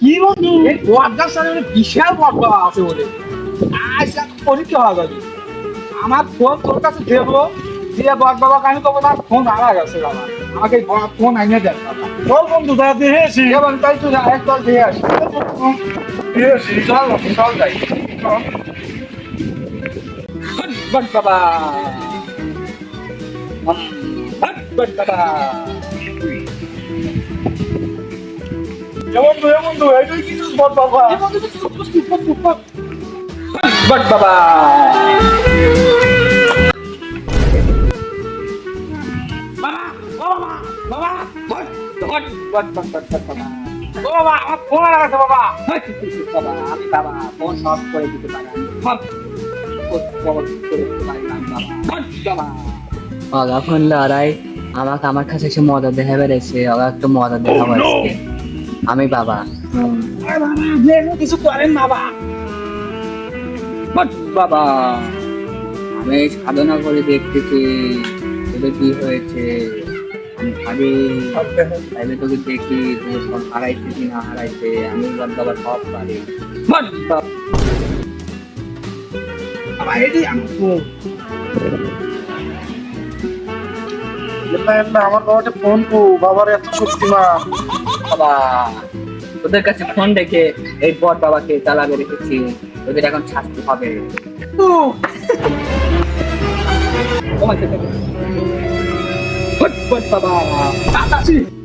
কি বন্ধু? এই বটগাছ সামনে বিশাল বটগাছ আছে বলে। আচ্ছা পরীক্ষা হওয়া যাবে। আমার ফোন তোর কাছে দেবো। দিয়ে বট বাবাকে আমি তোকে তার ফোন হারা গেছে বাবা। আমাকে ফোন আইনে দেন চল বন্ধু দাদা দেখে এসি এবং তাই তুই এক দল দিয়ে আসি। দেখে এসি চল চল যাই। বট বাবা। বট বাবা। বট বট বাবা। ও বাবা আমার ফোন লাগাতে বাবা। বাবা। আমি বাবা ফোন সব করে দিতে পারি সব সব করে দিতে পারি বাবা। অগা ফোন লড়াই আমাকে আমার কাছে এসে মজা দেখা বেড়েছে অগা একটু মজা দেখা বেড়েছে আমি বাবা। কিছু করেন বাবা। বট বাবা আমি সাধনা করে দেখতেছি। তোদের কি হয়েছে? আমি ভাবি তাইলে তোকে দেখি তোকে ফোন হারাইছে কি না হারাইছে। আমি বাবা সব পারি। বাবা। এটাই আমার বাবাকে ফোন কো বাবার এত শক্তিমান। বাবা। ওদের কাছে ফোন রেখে এই বট বাবাকে চালাবে রেখেছি। ওদের এখন শাস্তি হবে। বাবা।